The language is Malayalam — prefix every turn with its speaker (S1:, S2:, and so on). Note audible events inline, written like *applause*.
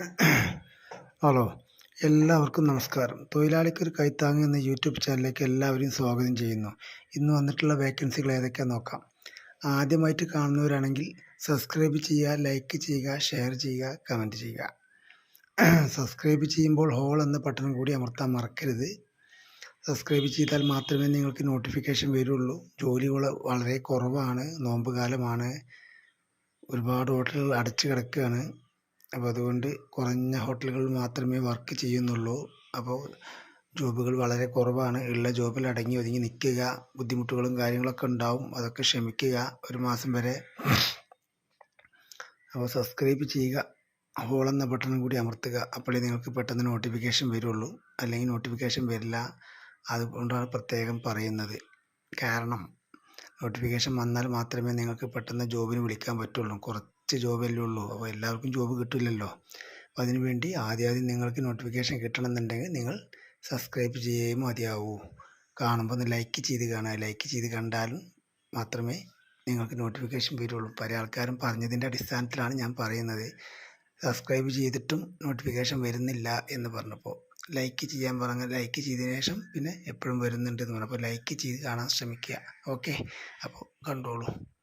S1: *clears throat* ഹലോ എല്ലാവർക്കും നമസ്കാരം. തൊഴിലാളിക്ക് ഒരു കൈത്താങ്ങ് എന്ന യൂട്യൂബ് ചാനലിലേക്ക് എല്ലാവരെയും സ്വാഗതം ചെയ്യുന്നു. ഇന്ന് വന്നിട്ടുള്ള വേക്കൻസികൾ ഏതൊക്കെയാണെന്ന് നോക്കാം. ആദ്യമായിട്ട് കാണുന്നവരാണെങ്കിൽ സബ്സ്ക്രൈബ് ചെയ്യുക ലൈക്ക് ചെയ്യുക ഷെയർ ചെയ്യുക കമന്റ് ചെയ്യുക. *clears throat* സബ്സ്ക്രൈബ് ചെയ്യുമ്പോൾ ഹോൾ എന്ന ബട്ടൺ കൂടി അമർത്താൻ മറക്കരുത്. സബ്സ്ക്രൈബ് ചെയ്താൽ മാത്രമേ നിങ്ങൾക്ക് നോട്ടിഫിക്കേഷൻ വരുള്ളൂ. ജോലികൾ വളരെ കുറവാണ് നോമ്പ് കാലമാണ് ഒരുപാട് ഹോട്ടലുകൾ അടച്ചു കിടക്കുകയാണ്. അപ്പോൾ അതുകൊണ്ട് കുറഞ്ഞ ഹോട്ടലുകളിൽ മാത്രമേ വർക്ക് ചെയ്യുന്നുള്ളൂ. അപ്പോൾ ജോബുകൾ വളരെ കുറവാണ്. ഉള്ള ജോബിൽ അടങ്ങി ഒതുങ്ങി നിൽക്കുക. ബുദ്ധിമുട്ടുകളും കാര്യങ്ങളൊക്കെ ഉണ്ടാവും. അതൊക്കെ ക്ഷമിക്കുക. ഒരു മാസം വരെ അപ്പോൾ സബ്സ്ക്രൈബ് ചെയ്യുക. ഹോൾ എന്ന ബട്ടണും കൂടി അമർത്തുക. അപ്പോഴേ നിങ്ങൾക്ക് പെട്ടെന്ന് നോട്ടിഫിക്കേഷൻ വരുള്ളൂ. അല്ലെങ്കിൽ നോട്ടിഫിക്കേഷൻ വരില്ല. അതുകൊണ്ടാണ് പ്രത്യേകം പറയുന്നത്. കാരണം നോട്ടിഫിക്കേഷൻ വന്നാൽ മാത്രമേ നിങ്ങൾക്ക് പെട്ടെന്ന് ജോബിന് വിളിക്കാൻ പറ്റുള്ളൂ. കുറച്ച് ജോബല്ലേ ഉള്ളൂ. അപ്പോൾ എല്ലാവർക്കും ജോബ് കിട്ടില്ലല്ലോ. അപ്പോൾ അതിനു വേണ്ടി ആദ്യം നിങ്ങൾക്ക് നോട്ടിഫിക്കേഷൻ കിട്ടണമെന്നുണ്ടെങ്കിൽ നിങ്ങൾ സബ്സ്ക്രൈബ് ചെയ്യേ മതിയാവൂ. കാണുമ്പോൾ ഒന്ന് ലൈക്ക് ചെയ്ത് കാണുക. ലൈക്ക് ചെയ്ത് കണ്ടാലും മാത്രമേ നിങ്ങൾക്ക് നോട്ടിഫിക്കേഷൻ വരുള്ളൂ. പല ആൾക്കാരും പറഞ്ഞതിന്റെ അടിസ്ഥാനത്തിലാണ് ഞാൻ പറയുന്നത്. സബ്സ്ക്രൈബ് ചെയ്തിട്ടും നോട്ടിഫിക്കേഷൻ വരുന്നില്ല എന്ന് പറഞ്ഞപ്പോൾ ലൈക്ക് ചെയ്യാൻ പറഞ്ഞ ലൈക്ക് ചെയ്തതിന് ശേഷം പിന്നെ എപ്പോഴും വരുന്നുണ്ട് എന്ന് പറഞ്ഞപ്പോൾ ലൈക്ക് ചെയ്ത് കാണാൻ ശ്രമിക്കുക. ഓക്കെ അപ്പോൾ കണ്ടോളൂ.